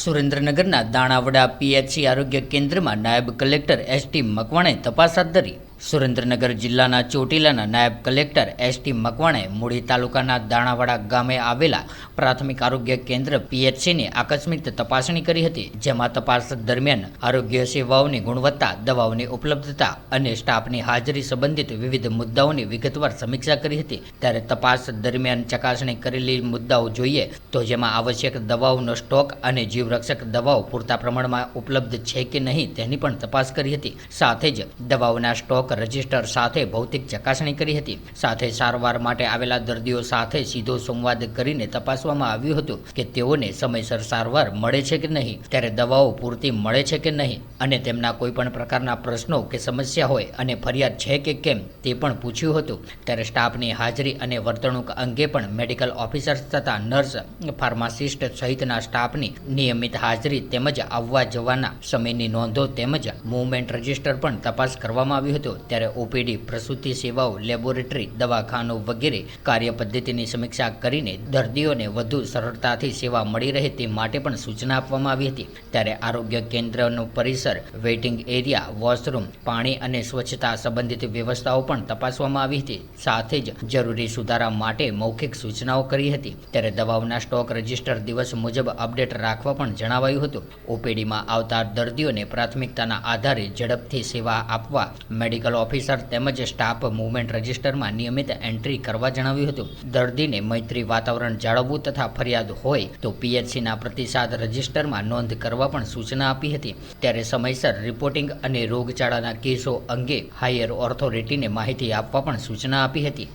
સુરેન્દ્રનગરના દાણાવડા પીએચસી આરોગ્ય કેન્દ્રમાં નાયબ કલેક્ટર એસ ટી મકવાણે તપાસ હાથ ધરી. સુરેન્દ્રનગર જિલ્લાના ચોટીલાના નાયબ કલેક્ટર એસ ટી મકવાણે મૂળી તાલુકાના દાણાવાડા ગામે આવેલા પ્રાથમિક આરોગ્ય કેન્દ્ર પીએચસીની આકસ્મિક તપાસણી કરી હતી, જેમાં તપાસ દરમિયાન આરોગ્ય સેવાઓની ગુણવત્તા, દવાઓની ઉપલબ્ધતા અને સ્ટાફની હાજરી સંબંધિત વિવિધ મુદ્દાઓની વિગતવાર સમીક્ષા કરી હતી. ત્યારે તપાસ દરમિયાન ચકાસણી કરેલી મુદ્દાઓ જોઈએ તો જેમાં આવશ્યક દવાઓનો સ્ટોક અને જીવરક્ષક દવાઓ પૂરતા પ્રમાણમાં ઉપલબ્ધ છે કે નહીં તેની પણ તપાસ કરી હતી. સાથે જ દવાઓના સ્ટોક રજિસ્ટર સાથે ભૌતિક ચકાસણી કરી હતી. સાથે સારવાર માટે આવેલા દર્દીઓ સાથે સીધો સંવાદ કરીને તપાસવામાં આવ્યું હતું કે તેઓને સમયસર સારવાર મળે છે કે નહીં, ત્યારે દવાઓ પૂરતી મળે છે કે નહીં અને તેમના કોઈ પણ પ્રકારના પ્રશ્નો કે સમસ્યા હોય અને ફરિયાદ છે કે કેમ તે પણ પૂછ્યું હતું. ત્યારે સ્ટાફની હાજરી અને વર્તણૂક અંગે પણ મેડિકલ ઓફિસર્સ તથા નર્સ, ફાર્માસિસ્ટ સહિતના સ્ટાફની નિયમિત હાજરી તેમજ આવવા જવાના સમયની નોંધો તેમજ મૂવમેન્ટ રજિસ્ટર પણ તપાસ કરવામાં આવ્યું હતું. ત્યારે ઓપીડી પ્રસૂતિ સેવાઓ, લેબોરેટરી, દવાખાનું વગેરે કાર્યપદ્ધતિની સમીક્ષા કરીને દર્દીઓને વધુ સરળતાથી સેવા મળી રહે તે માટે પણ સૂચના આપવામાં આવી હતી. ત્યારે આરોગ્ય કેન્દ્રનું પરિસર, વેઇટિંગ એરિયા, વોશરૂમ, પાણી અને સ્વચ્છતા સંબંધિત વ્યવસ્થાઓ પણ તપાસવામાં આવી હતી. સાથે જ જરૂરી સુધારા માટે મૌખિક સૂચનાઓ કરી હતી. ત્યારે દવાઓના સ્ટોક રજિસ્ટર દિવસ મુજબ અપડેટ રાખવા પણ જણાવાયું હતું. ઓપીડીમાં આવતા દર્દીઓને પ્રાથમિકતાના આધારે ઝડપથી સેવા આપવા મેડિકલ ઓફિસર તેમજ સ્ટાફ મૂવમેન્ટ રજિસ્ટરમાં નિયમિત એન્ટ્રી કરવા જણાવ્યું હતું. દર્દીને મૈત્રી વાતાવરણ જાળવવું તથા ફરિયાદ હોય તો પીએચસીના પ્રતિસાદ રજિસ્ટરમાં નોંધ કરવા પણ સૂચના આપી હતી. ત્યારે સમયસર રિપોર્ટિંગ અને રોગચાળાના કેસો અંગે હાયર ઓથોરિટીને માહિતી આપવા પણ સૂચના આપી હતી.